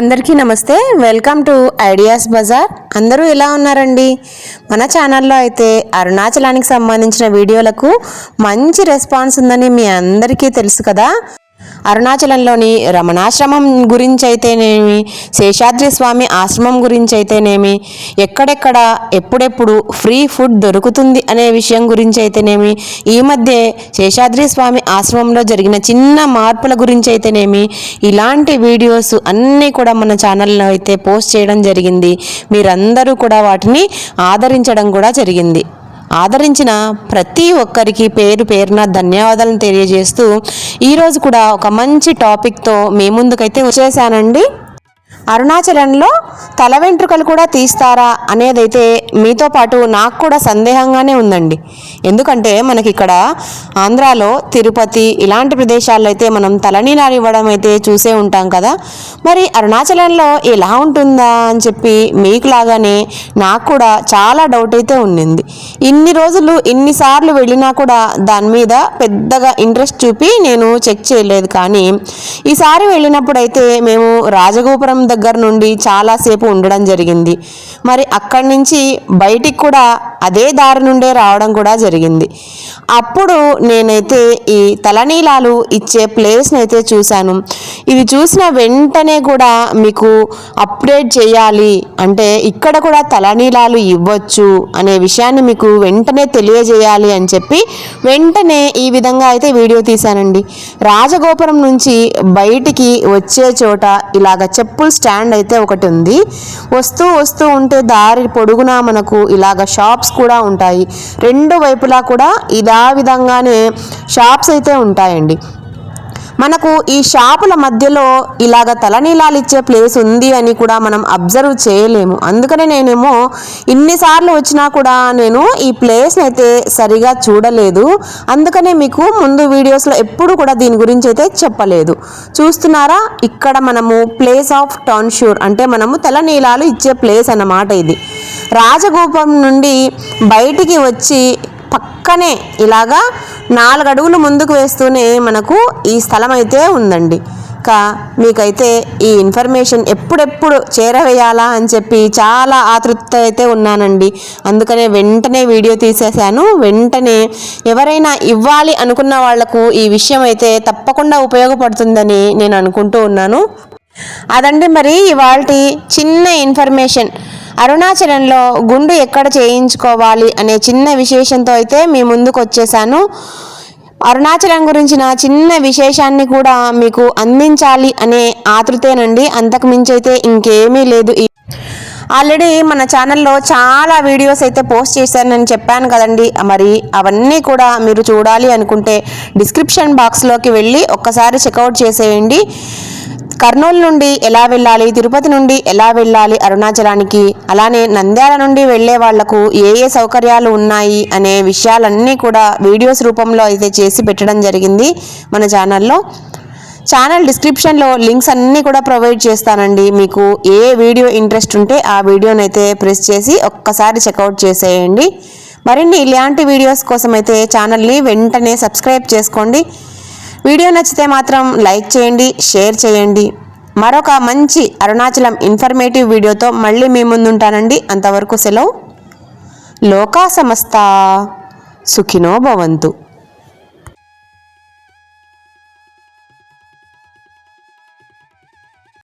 అందరికీ నమస్తే. Welcome to ideas bazaar. అందరూ ఎలా ఉన్నారండి? మన ఛానల్లో అయితే అరుణాచలానికి సంబంధించిన వీడియోలకు మంచి రెస్పాన్స్ ఉందని మీ అందరికీ తెలుసు కదా. అరుణాచలంలోని రమణాశ్రమం గురించి అయితేనేమి శేషాద్రి స్వామి ఆశ్రమం గురించి అయితేనేమి ఎక్కడెక్కడ ఎప్పుడెప్పుడు ఫ్రీ ఫుడ్ దొరుకుతుంది అనే విషయం గురించి అయితేనేమి ఈ మధ్య శేషాద్రి స్వామి ఆశ్రమంలో జరిగిన చిన్న మార్పుల గురించి అయితేనేమి ఇలాంటి వీడియోస్ అన్నీ కూడా మన ఛానల్లో అయితే పోస్ట్ చేయడం జరిగింది. మీరందరూ కూడా వాటిని ఆదరించడం కూడా జరిగింది. ఆదరించిన ప్రతి ఒక్కరికి పేరు పేరున ధన్యవాదాలను తెలియజేస్తూ ఈరోజు కూడా ఒక మంచి టాపిక్తో మీ ముందుకైతే వచ్చేసానండి. అరుణాచలంలో తల వెంట్రుకలు కూడా తీస్తారా అనేదైతే మీతో పాటు నాకు కూడా సందేహంగానే ఉందండి. ఎందుకంటే మనకి ఇక్కడ ఆంధ్రాలో తిరుపతి ఇలాంటి ప్రదేశాల్లో అయితే మనం తలనీలాలు ఇవ్వడం అయితే చూసే ఉంటాం కదా. మరి అరుణాచలంలో ఎలా ఉంటుందా అని చెప్పి మీకు లాగానే నాకు కూడా చాలా డౌట్ అయితే ఉండింది. ఇన్ని రోజులు ఇన్నిసార్లు వెళ్ళినా కూడా దాని మీద పెద్దగా ఇంట్రెస్ట్ చూపి నేను చెక్ చేయలేదు కానీ ఈసారి వెళ్ళినప్పుడు అయితే మేము రాజగోపురం దగ్గర దగ్గర నుండి చాలాసేపు ఉండడం జరిగింది. మరి అక్కడి నుంచి బయటికి కూడా అదే దారి నుండే రావడం కూడా జరిగింది. అప్పుడు నేనైతే ఈ తలనీలాలు ఇచ్చే ప్లేస్ని అయితే చూశాను. ఇది చూసిన వెంటనే కూడా మీకు అప్డేట్ చేయాలి. అంటే ఇక్కడ కూడా తలనీలాలు ఇవ్వచ్చు అనే విషయాన్ని మీకు వెంటనే తెలియజేయాలి అని చెప్పి వెంటనే ఈ విధంగా అయితే వీడియో తీశానండి. రాజగోపురం నుంచి బయటికి వచ్చే చోట ఇలాగ చెప్పుల స్టాండ్ అయితే ఒకటి ఉంది. వస్తూ వస్తూ ఉంటే దారి పొడుగునా మనకు ఇలాగ షాప్స్ కూడా ఉంటాయి. రెండు వైపులా కూడా ఇదా విధంగానే షాప్స్ అయితే ఉంటాయండి. మనకు ఈ షాపుల మధ్యలో ఇలాగ తలనీలాలు ఇచ్చే ప్లేస్ ఉంది అని కూడా మనం అబ్జర్వ్ చేయలేము. అందుకనే నేనేమో ఇన్నిసార్లు వచ్చినా కూడా నేను ఈ ప్లేస్ని అయితే సరిగా చూడలేదు. అందుకనే మీకు ముందు వీడియోస్లో ఎప్పుడు కూడా దీని గురించి అయితే చెప్పలేదు. చూస్తున్నారా? ఇక్కడ మనము ప్లేస్ ఆఫ్ టాన్షూర్ అంటే మనము తలనీలాలు ఇచ్చే ప్లేస్ అన్నమాట ఇది. రాజగోపం నుండి బయటికి వచ్చి పక్కనే ఇలాగా నాలుగు అడుగులు ముందుకు వేస్తూనే మనకు ఈ స్థలం అయితే ఉందండి. కా మీకైతే ఈ ఇన్ఫర్మేషన్ ఎప్పుడెప్పుడు చేరవేయాలా అని చెప్పి చాలా ఆతృత అయితే ఉన్నానండి. అందుకనే వెంటనే వీడియో తీసేశాను. వెంటనే ఎవరైనా ఇవ్వాలి అనుకున్న వాళ్ళకు ఈ విషయం అయితే తప్పకుండా ఉపయోగపడుతుందని నేను అనుకుంటూ ఉన్నాను. అదండి మరి ఇవాళ చిన్న ఇన్ఫర్మేషన్. అరుణాచలంలో గుండు ఎక్కడ చేయించుకోవాలి అనే చిన్న విశేషంతో అయితే మీ ముందుకు వచ్చేసాను అరుణాచలం గురించిన చిన్న విశేషాన్ని కూడా మీకు అందించాలి అనే ఆతృతేనండి. అంతకుమించి అయితే ఇంకేమీ లేదు. ఆల్రెడీ మన ఛానల్లో చాలా వీడియోస్ అయితే పోస్ట్ చేశానని చెప్పాను కదండి. మరి అవన్నీ కూడా మీరు చూడాలి అనుకుంటే డిస్క్రిప్షన్ బాక్స్లోకి వెళ్ళి ఒక్కసారి చెక్అవుట్ చేసేయండి. కర్నూలు నుండి ఎలా వెళ్ళాలి తిరుపతి నుండి ఎలా వెళ్ళాలి అరుణాచలానికి? అలానే నంద్యాల నుండి వెళ్ళే వాళ్ళకు ఏ ఏ సౌకర్యాలు ఉన్నాయి అనే విషయాలన్నీ కూడా వీడియోస్ రూపంలో అయితే చేసి పెట్టడం జరిగింది మన ఛానల్లో. ఛానల్ డిస్క్రిప్షన్లో లింక్స్ అన్నీ కూడా ప్రొవైడ్ చేస్తానండి. మీకు ఏ వీడియో ఇంట్రెస్ట్ ఉంటే ఆ వీడియోని అయితే ప్రెస్ చేసి ఒక్కసారి చెక్అవుట్ చేసేయండి. మరిన్ని ఇలాంటి వీడియోస్ కోసం అయితే ఛానల్ని వెంటనే సబ్స్క్రైబ్ చేసుకోండి. వీడియో నచ్చితే మాత్రం లైక్ చేయండి షేర్ చేయండి. మరొక మంచి అరుణాచలం ఇన్ఫర్మేటివ్ వీడియోతో మళ్ళీ మీ ముందుంటానండి. అంతవరకు సెలవు. లోకా సమస్త. సుఖినో భవంతు.